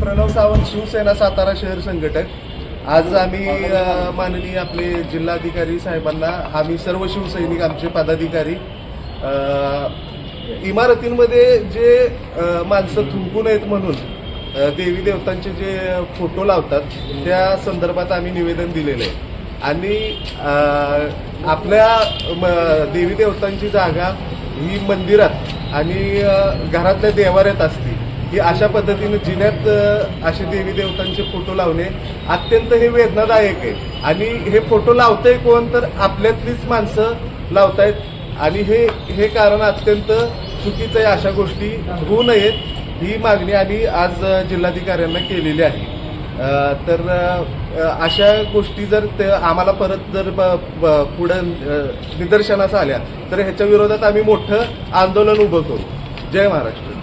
प्रणव सावंत शिवसेना सातारा शहर संघटक. आज आम्ही माननीय आपले जिल्हाधिकारी साहेबांना आम्ही सर्व शिवसैनिक आमचे पदाधिकारी इमारतींमध्ये जे माणसं थुंकू नयेत म्हणून देवी देवतांचे जे फोटो लावतात त्या संदर्भात आम्ही निवेदन दिलेलं आहे. आणि आपल्या म- देवी देवतांची जागा ही मंदिरात आणि घरातल्या देवाऱ्यात असते. ही अशा पद्धतीने जिन्यात असे देवी देवतांचे फोटो लावणे अत्यंत हे वेदनादायक आहे. आणि हे फोटो लावतंय कोण तर आपल्यातलीच माणसं लावतायत. आणि हे हे कारण अत्यंत चुकीचं आहे. अशा गोष्टी होऊ नयेत. ही मागणी आम्ही आज जिल्हाधिकाऱ्यांना केलेली आहे. तर अशा गोष्टी जर ते आम्हाला परत जर ब- ब- पुढं निदर्शनास आल्या तर ह्याच्या विरोधात आम्ही मोठं आंदोलन उभं करू. जय महाराष्ट्र.